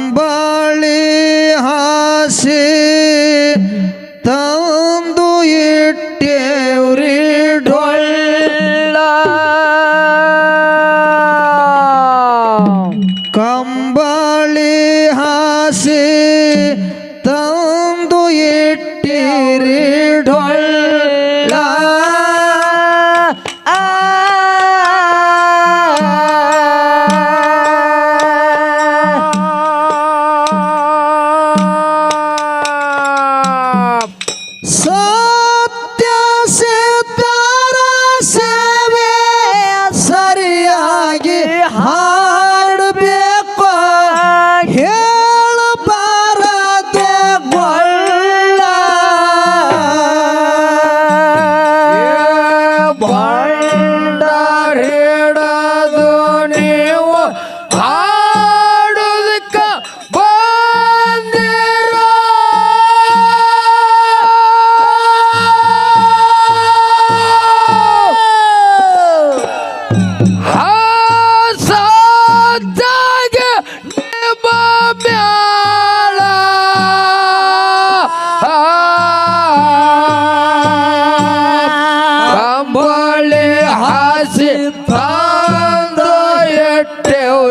ಅಂಬಾಳಿ ಹಾಸಿ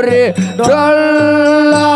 রে ডল্লা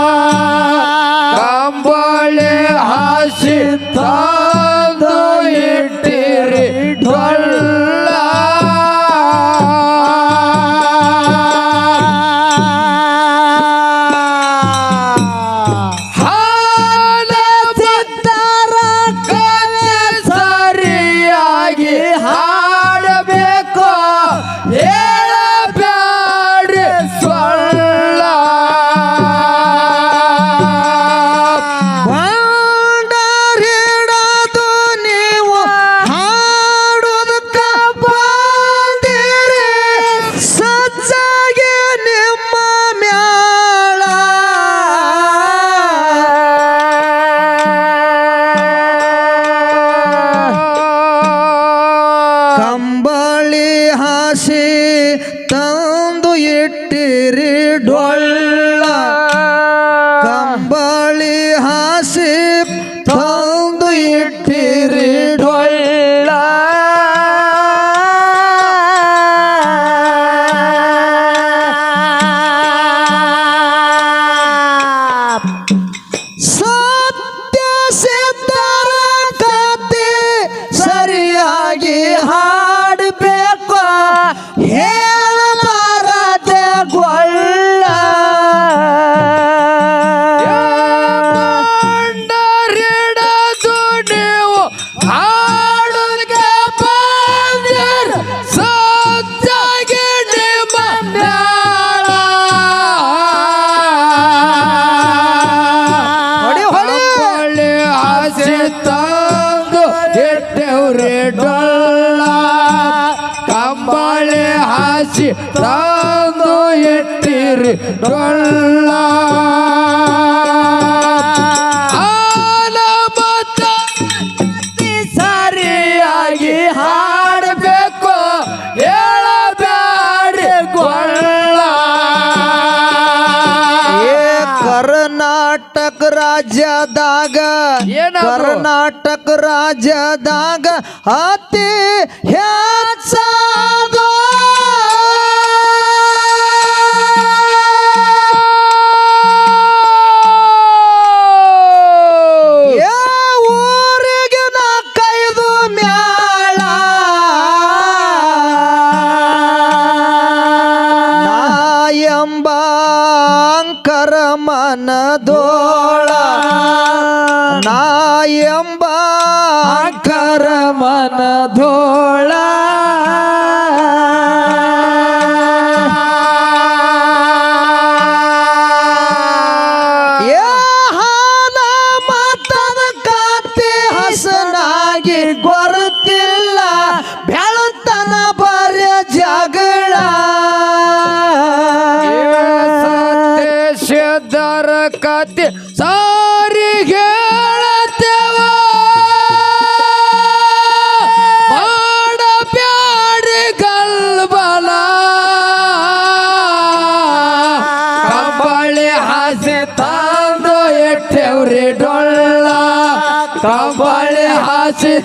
ಎಟ್ಟಿರಿ ಡೊಳ್ಳ ಬಾಳೆ ಹಾಸಿ ತಾನು ಎಟ್ಟಿರಿ ಡೊಳ್ಳ ಸರಿಯಾಗಿ ಹಾಡಬೇಕು ಹೇಳಬೇಡಿ ಗೊಳ್ಳ ಏ ಕರ್ನಾಟಕ ರಾಜ್ಯದಾಗ ಕರ್ನಾಟಕ ರಾಜ್ಯದಾಗ ಅತಿ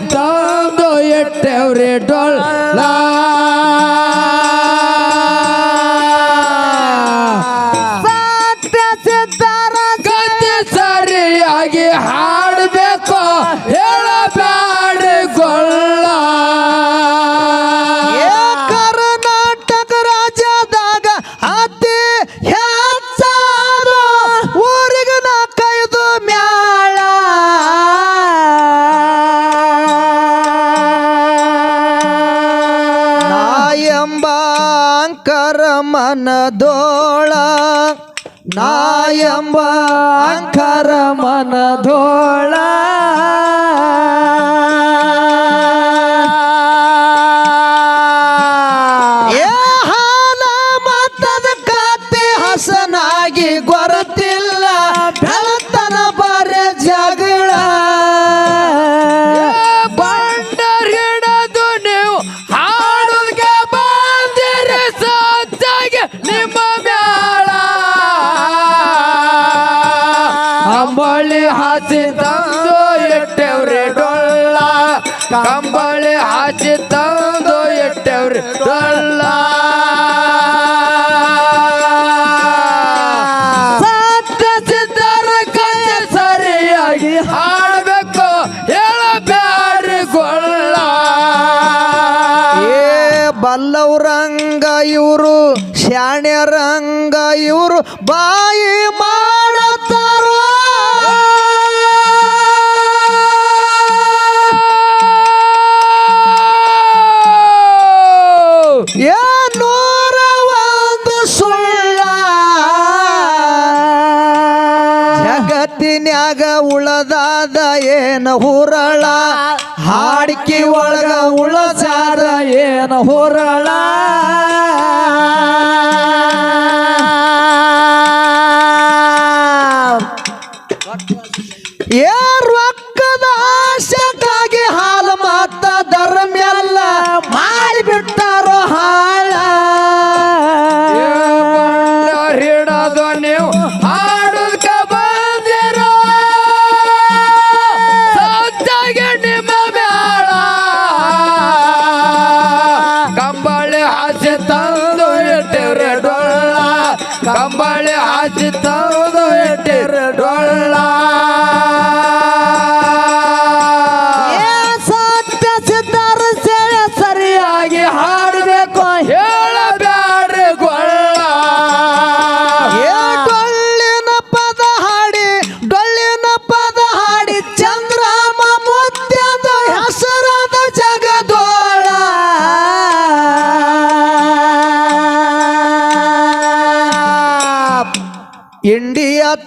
да. ಕಂಬಳೆ ಹಾಸಿ ತಂದು ಎಟ್ಟವ್ರಿ? ಡೊಳ್ಳ ಸತ್ಯ ಸಿದ್ಧರ ಕೈ ಸರಿಯಾಗಿ ಹಾಡಬೇಕು ಹೇಳಬ್ಯಾರಿ ಗೊಳ್ಳ. ಏ ಬಲ್ಲವರಂಗ ಇವರು, ಶಾಣ್ಯರಂಗ ಇವರು, ಬಾ ಅದ ಏನ ಹುರಳ? ಹಾಡಿಕೆ ಒಳಗ ಉಳಸಾರ ಏನ ಹುರಳ? ಏ ರೊಕ್ಕದ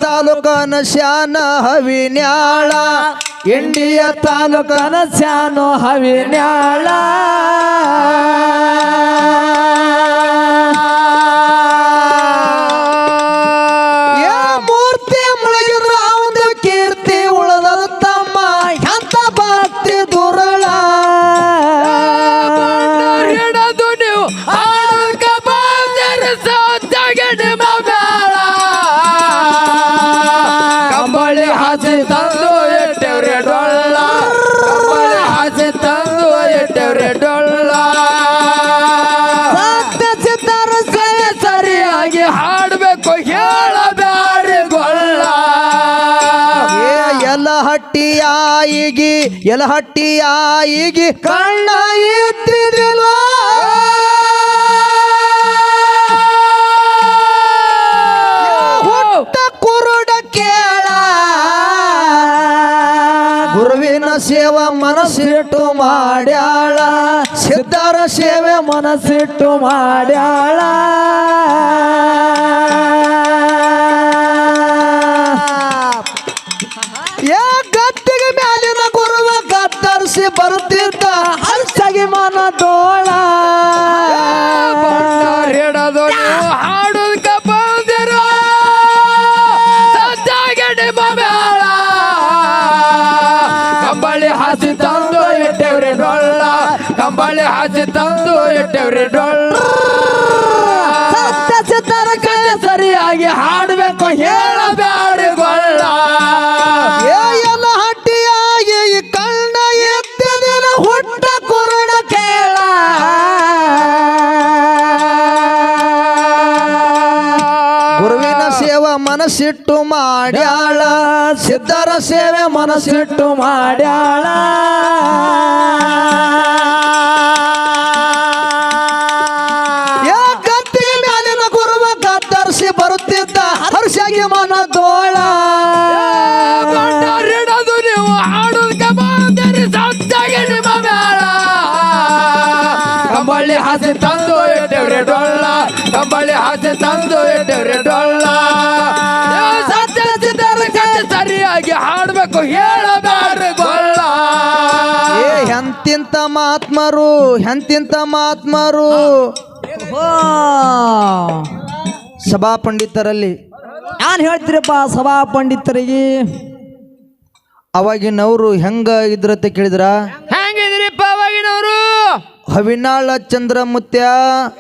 ತಾಲೂಕನ ಶಾನ ಹವಿನ್ಯಾಳ. ಇಂಡಿಯ ತಾಲೂಕನ ಶ್ಯಾನ ಹವಿನ್ಯಾಳ. ಹಟ್ಟಿಯಾಯಿಗಿ ಎಲ ಹಟ್ಟಿಯಾಯಿಗಿ ಕಣ್ಣ ಎತ್ತಿದಿಲ್ವಾ? ಹುಟ್ಟ ಕುರುಡ ಕೇಳ. ಗುರುವಿನ ಸೇವೆ ಮನಸ್ಸಿಟ್ಟು ಮಾಡ್ಯಾಳ. ಸಿದ್ಧರ ಸೇವೆ ಮನಸ್ಸಿಟ್ಟು ಮಾಡ್ಯಾಳ. ಬರುತ್ತಿದ್ದ ಹಂಸಗಿ ಮನ ತೋಳ ಕಂಬಳಿ ಹಾಸಿ ತಂದು ಇಟ್ಟೆವ್ರಿ ಡೊಳ್ಳ. ಕಂಬಳಿ ಹಾಸಿ ತಂದು ಇಟ್ಟೆವ್ರಿ ಡೊಳ್ಳ. ಮನಸ್ಸಿಟ್ಟು ಮಾಡ್ಯಾಳ. ಸಿದ್ಧರ ಸೇವೆ ಮನಸ್ಸಿಟ್ಟು ಮಾಡ್ಯಾಳ. ಗದ್ದಿಗೆ ಮ್ಯಾಲಿನ ಬರುತ್ತಿದ್ದ ಮನ ಹಸಿ ತಂದು ಇಟ್ಟವ್ರಿ ಡೊಳ್ಳ, ಕಂಬಳಿ ಹಸಿ ತಂದು ಡೊಳ್ಳ. ಎಂತಿಂತ ಮಾತ್ಮರು ಎಂತಿಂತ ಮಾತ್ಮರು ಸಭಾ ಪಂಡಿತರಲ್ಲಿ ನಾನು ಹೇಳ್ತೀರಪ್ಪ ಸಭಾ ಪಂಡಿತರಿಗೆ ಅವಾಗಿನವರು ಹೆಂಗ ಇದ್ರತೆ ಕೇಳಿದ್ರ? ಅವಾಗಿನವರು ಹವಿನಾಳ ಚಂದ್ರಮುತ್ಯ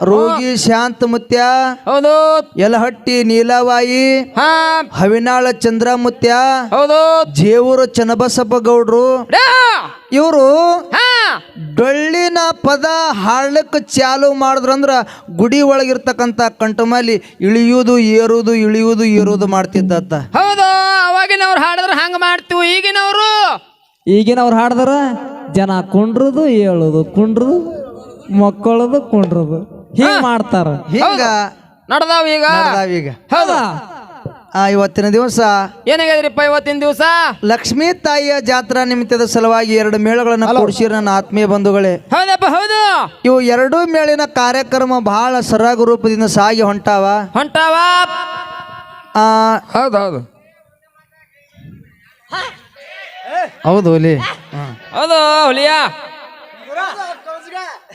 ರೋಗಿ ಶಾಂತಮುತ್ಯ ಹೌದು. ಯಲಹಟ್ಟಿ ನೀಲವಾಯಿ ಹವಿನಾಳ ಹವಿನಾಳ ಚಂದ್ರಮುತ್ಯ ಹೌದು. ಜೇವೂರು ಚನ್ನಬಸಪ್ಪ ಗೌಡ್ರು! ಇವರು ಹಾ. ಡೊಳ್ಳಿನ ಪದ ಹಾಡ್ಲಿಕ್ಕೆ ಚಾಲು ಮಾಡಿದ್ರಂದ್ರ ಗುಡಿ ಒಳಗಿರ್ತಕ್ಕಂಥ ಕಂಟಮಲ್ಲಿ ಇಳಿಯುವುದು ಏರುವುದು ಇಳಿಯುವುದು ಏರುವುದು ಮಾಡ್ತಿದ್ದತ್ತ. ಹೌದು. ಅವಾಗಿನವ್ರು ಹಾಡಿದ್ರೆ ಹಂಗ ಮಾಡ್ತೀವಿ ಈಗಿನವರು. ಈಗಿನವ್ರು ಹಾಡಿದ್ರ ಜನ ಕುಂಡ್ರದು ಹೇಳುದು ಕುಂಡ್ರದು. ಮಕ್ಕಳದು ಕುಂಡ್ರದು. ಹಿಂಗ್ ಮಾಡ್ತಾರ. ಹಿಂಗ. ನಡ್ದಾವ ಈಗ. ಈಗ. ಹೌದಾ. ಆ ಇವತ್ತಿನ ದಿವಸ ಏನಾಗ್ಯದ್ರಿಪ್ಪ ಇವತ್ತಿನ ದಿವಸ? ಲಕ್ಷ್ಮೀ ತಾಯಿಯ ಜಾತ್ರಾ ನಿಮಿತ್ತದ ಸಲುವಾಗಿ ಎರಡು ಮೇಳಗಳನ್ನು ಕೊಡಿಸಿರ ನನ್ನ ಆತ್ಮೀಯ ಬಂಧುಗಳೇ. ಹೌದಪ್ಪ ಹೌದು. ಇವು ಎರಡೂ ಮೇಳಿನ ಕಾರ್ಯಕ್ರಮ ಬಹಳ ಸರಾಗ ರೂಪದಿಂದ ಸಾಗಿ ಹೊಂಟಾವ. ಹೊಂಟಾವ. ಆ, ಹೌದು ಹೌದು. ಹೌದು ಒಲಿ ಹೌದು ಹುಲಿಯಾ.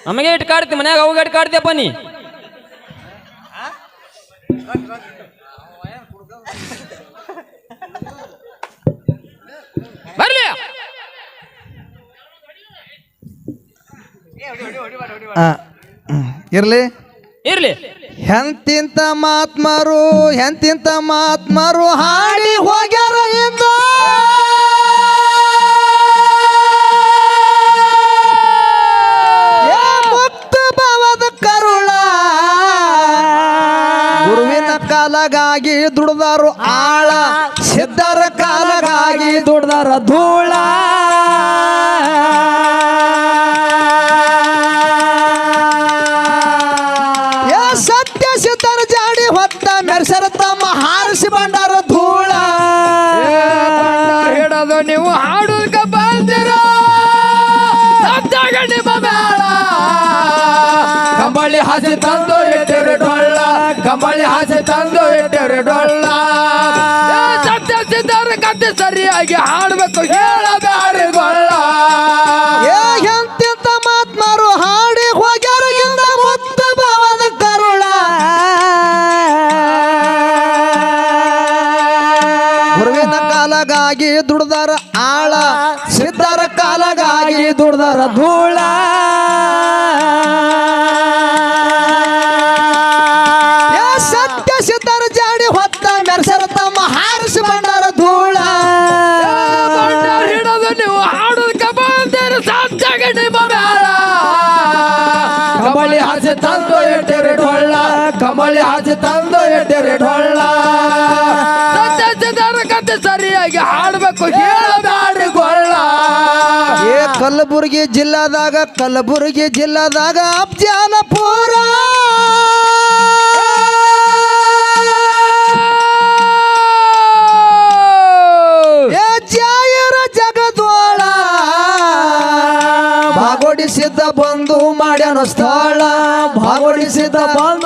ನಮಗೆ ಇಟ್ಟು ಕಾಡ್ತಿ ಮನ್ಯಾಗ ಅವಾಗ ಇಟ್ಟು ಕಾಡ್ತಿಯಪ್ಪ ನೀ. ಬರ್ಲಿ. ಆ, ಹ್ಮ್. ಇರ್ಲಿ. ಇರ್ಲಿ. ಎಂತಿಂತ ಮಾತ್ಮರು ಎಂತಿಂತ ಮಾತ್ಮರು ಹಾಡಿ ಹೋಗ್ಯಾರ ಇಂದ. ಕಾಲಗಾಗಿ ದುಡ್ದಾರು ಆಳ, ಸಿದ್ಧರ ಕಾಲಗಾಗಿ ದುಡ್ದಾರ ಧೂಳ. ಹಾಜಿ ಸತ್ಯ ಸಿದ್ಧರ ಜಾಡಿ ಹೊತ್ತ ಮೆರ್ಸರ ತಮ್ಮ ಹಾರಿಸಿ ಬಂಡಾರ ಧೂಳ. ಹಿಡದು ನೀವು ಹಾಡುದಕ್ಕೆ ಬಂದಿರ ನಿಮ್ಮ ಮೇಳ. ಕಂಬಳಿ ಹಸಿ ತಂದು ಡೊಳ್ಳ ಕಂಬಳಿ ಹಸಿ ತಂದು ಇಟ್ಟರೆ ಡೊಳ್ಳ. ಸತ್ಯ ಸಿದ್ಧರ ಕತೆ ಸರಿಯಾಗಿ ಹಾಡಬೇಕು ಹೇಳಬ್ಯಾರಿ ಗೊಳ್ಳ ಎಂತಿಂತ ಮಾತ್ಮಾರು ಹಾಡಿ ಹೋಗ್ಯಾರ ಇಂದ ಮುತ್ತ ಭಾವದ ಕರುಳ. ಗುರುವಿನ ಕಾಲಗಾಗಿ ದುಡ್ದಾರ ಆಳ ಸಿದ್ಧರ ಕಾಲಗಾಗಿ ದುಡ್ದಾರ ಧೂಳ. ಹಸಿ ತಂದು ಎಡ್ಡೆರೆ ಡೊಳ್ಳ ಕತೆ ಸರಿಯಾಗಿ ಹಾಡ್ಬೇಕು ಹೇಳಬ್ಯಾಡ್ರಿ ಗೊಳ್ಳ. ಏ ಕಲಬುರಗಿ ಜಿಲ್ಲಾದಾಗ ಕಲಬುರಗಿ ಜಿಲ್ಲಾದಾಗ ಅಬ್ಜಾನಪುರ. ಏ ಜಾಯರ ಜಗದ್ವಾಳ. ಭಾಗೋಡಿಸಿದ್ದ ಬಂದು ಮಾಡ್ಯಾನ ಸ್ಥಳ. ಭಾಗೋಡಿಸಿದ್ದ ಬಂದು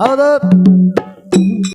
ಕೊಳ್ಳ ಹೌದು